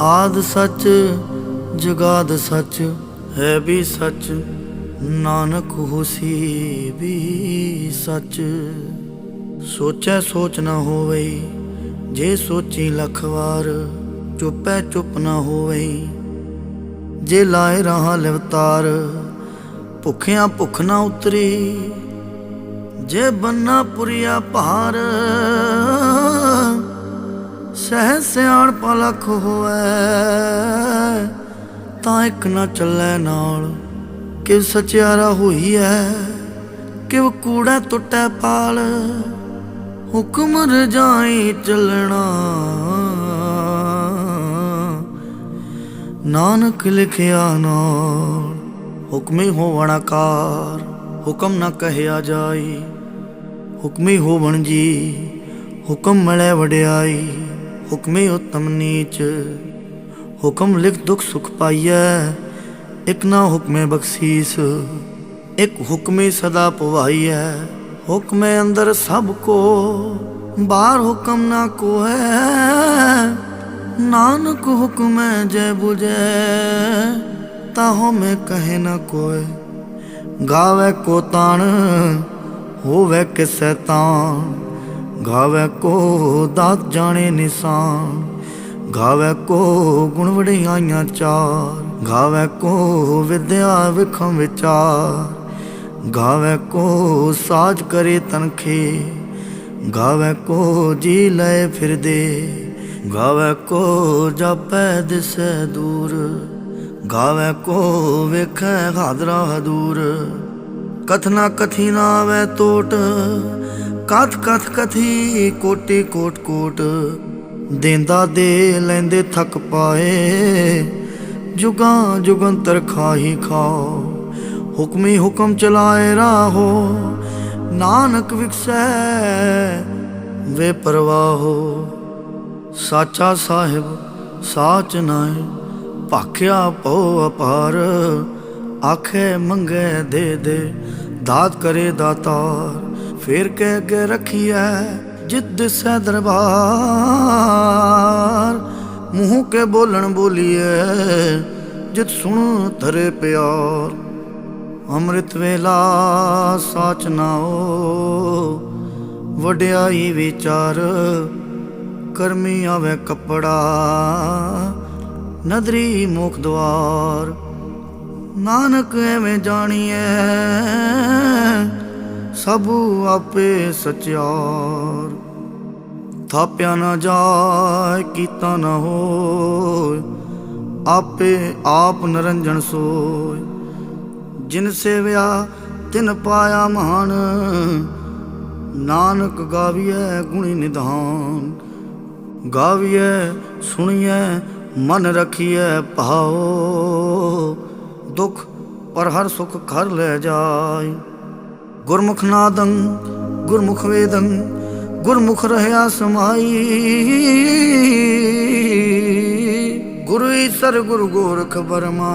ਆਦ ਸੱਚ, ਜਗਾਦ ਸੱਚ, ਹੈ ਵੀ ਸੱਚ, ਨਾਨਕ ਹੋਸੀ ਵੀ ਸੱਚ। ਸੋਚੈ ਸੋਚ ਨਾ ਹੋਵੇ, ਜੇ ਸੋਚੀ ਲੱਖ ਵਾਰ, ਚੁੱਪੈ ਚੁੱਪ ਨਾ ਹੋਵੇ। ਜੇ ਲਾਏ ਰਹਾ ਲਿਵਤਾਰ, ਭੁੱਖਿਆਂ ਭੁੱਖ ਨਾ ਉਤਰੀ। ਜੇ ਬੰਨਾ ਪੁਰੀਆ ਭਾਰ ਸਹਿ ਸਿਆਣ ਪਲਖ ਹੋਵੇ, ਤਾਂ ਇੱਕ ਨਾ ਚੱਲੇ ਨਾਲ। ਕਿ ਸਚਿਆਰਾ ਹੋਈ ਐ ਕਿ ਕੂੜਾ ਟੁੱਟੈ ਪਾਲ। ਹੁਕਮ ਰਜਾਈ ਚੱਲਣਾ। ਨਾਨਕ ਲਿਖਿਆ ਨਾਲ, ਹੁਕਮੀ ਹੋਵਣ ਆਕਾਰ। ਹੁਕਮ ਨਾ ਕਹਿਆ ਜਾਈ, ਹੁਕਮੀ ਹੋਵਣ ਜੀ, ਹੁਕਮ ਮਿਲੇ ਵਡਿਆਈ। ਹੁਕਮੇ ਉਤਮ ਨੀਚ, ਹੁਕਮ ਲਿਖ ਦੁਖ ਸੁਖ ਪਾਈਐ, ਇਕ ਨਾ ਹੁਕਮੇ ਬਖਸ਼ੀਸ, ਇਕ ਹੁਕਮੇ ਸਦਾ ਪਵਾਈਐ। ਹੁਕਮੇ ਅੰਦਰ ਸਭ ਕੋ, ਬਾਹਰ ਹੁਕਮ ਨਾ ਕੋਏ ਨਾਨਕ ਹੁਕਮੈ ਜੈ 부ਜੈ ਤਾਹੋ ਮੈਂ ਕਹੇ ਨਾ ਕੋਏ ਗਾਵੇ ਕੋ ਤਾਣ, ਹੋਵੇ ਕਿਸੈ ਤਾਣ ਗਾਵੇ ਕੋ ਦਾਤ ਜਾਣੇ ਨਿਸ਼ਾਨ, ਗਾਵੇ ਕੋ ਗੁਣ ਵਡਿਆਈਆਂ ਚਾਰ, ਗਾਵੇ ਕੋ ਵਿਦਿਆ ਵਿਖਮ ਵਿਚਾਰ, ਗਾਵੇ ਕੋ ਸਾਜ ਕਰੇ ਤਨਖੇ, ਗਾਵੇ ਕੋ ਜੀ ਲੈ ਫਿਰਦੇ ਗਾਵੇ ਕੋ ਜਾਪੈ ਦਿਸੈ ਦੂਰ, ਗਾਵੇ ਕੋ ਵੇਖੈ ਹਾਦਰਾ ਦੂਰ ਕਥਨਾ ਕਥੀ ਨਾ ਆਵੇ ਟੋਟ ਕਥ ਕਥ ਕਥੀ ਕੋਟੀ ਕੋਟ ਕੋਟ ਦੇਂਦਾ ਦੇ ਲੈਂਦੇ ਥੱਕ ਪਾਏ। ਜੁਗਾਂ ਜੁਗੰਤਰ ਖਾਹੀ ਖਾਓ, ਹੁਕਮੀ ਹੁਕਮ ਚਲਾਏ ਰਾਹੋ। ਨਾਨਕ ਵਿਖਸੈ ਵੇ ਪਰਵਾਹੋ, ਸਾਚਾ ਸਾਹਿਬ ਸਾਚ ਨਾਏ। ਭਾਖਿਆ ਪਉ ਅਪਾਰ, ਆਖੇ ਮੰਗੇ ਦੇ ਦੇ, ਦਾਤ ਕਰੇ ਦਾਤਾਰ। ਫੇਰ ਕੇ ਅੱਗੇ ਰੱਖੀਐ ਜਿੱਦ ਸੈ ਦਰਬਾਰ। ਮੂੰਹ ਕੇ ਬੋਲਣ ਬੋਲੀਏ ਜਿਤ ਸੁਣ ਧਰੇ ਪਿਆਰ। ਅੰਮ੍ਰਿਤ ਵੇਲਾ ਸਾਚ ਨਾਓ ਵਡਿਆਈ ਵਿਚਾਰ। ਕਰਮੀ ਆਵੇ ਕਪੜਾ, ਨਦਰੀ ਮੁਖ ਦਵਾਰ। ਨਾਨਕ ਐਵੇਂ ਜਾਣੀਐ ਸਭ ਆਪੇ ਸਚਿਆਰ। ਥਾਪਿਆ ਨਾ ਜਾਏ, ਕੀਤਾ ਨਾ ਹੋਏ, ਆਪੇ ਆਪ ਨਰੰਜਨ ਸੋਏ। ਜਿਨ ਸੇਵਿਆ, ਤਿਨ ਪਾਇਆ ਮਹਾਨ, ਨਾਨਕ ਗਾਵੀਐ ਗੁਣੀ ਨਿਧਾਨ। ਗਾਵੀਐ, ਸੁਣੀਐ, ਮਨ ਰਖੀਐ ਭਾਉ। ਦੁਖ ਪਰ ਹਰ ਸੁਖ ਘਰ ਲੈ ਜਾਏ। ਗੁਰਮੁਖ ਨਾਦੰ, ਗੁਰਮੁਖ ਵੇਦੰ, ਗੁਰਮੁਖ ਰਹਿਆ ਸਮਾਈ। ਗੁਰੂ ਈਸਰ ਗੁਰੂ ਗੋਰਖ ਬਰਮਾ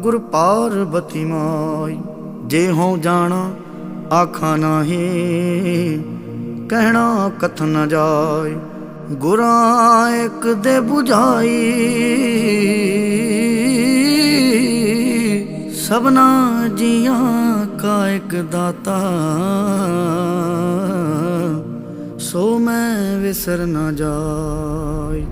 ਗੁਰ ਪਾਰਬਤੀ ਮਾਈ। ਜੇ ਹੋ ਜਾਣਾ, ਆਖਾ ਨਾਹੀ, ਕਹਿਣਾ ਕਥ ਨ ਜਾਏ ਗੁਰਾਂ ਇੱਕ ਦੇ 부ਝਾਈ ਸਭਨਾ ਜੀਆਂ ਕਾ ਇੱਕ ਦਾਤਾ। ਸੋ ਮੈਂ ਵਿਸਰ ਨਾ ਜਾਏ।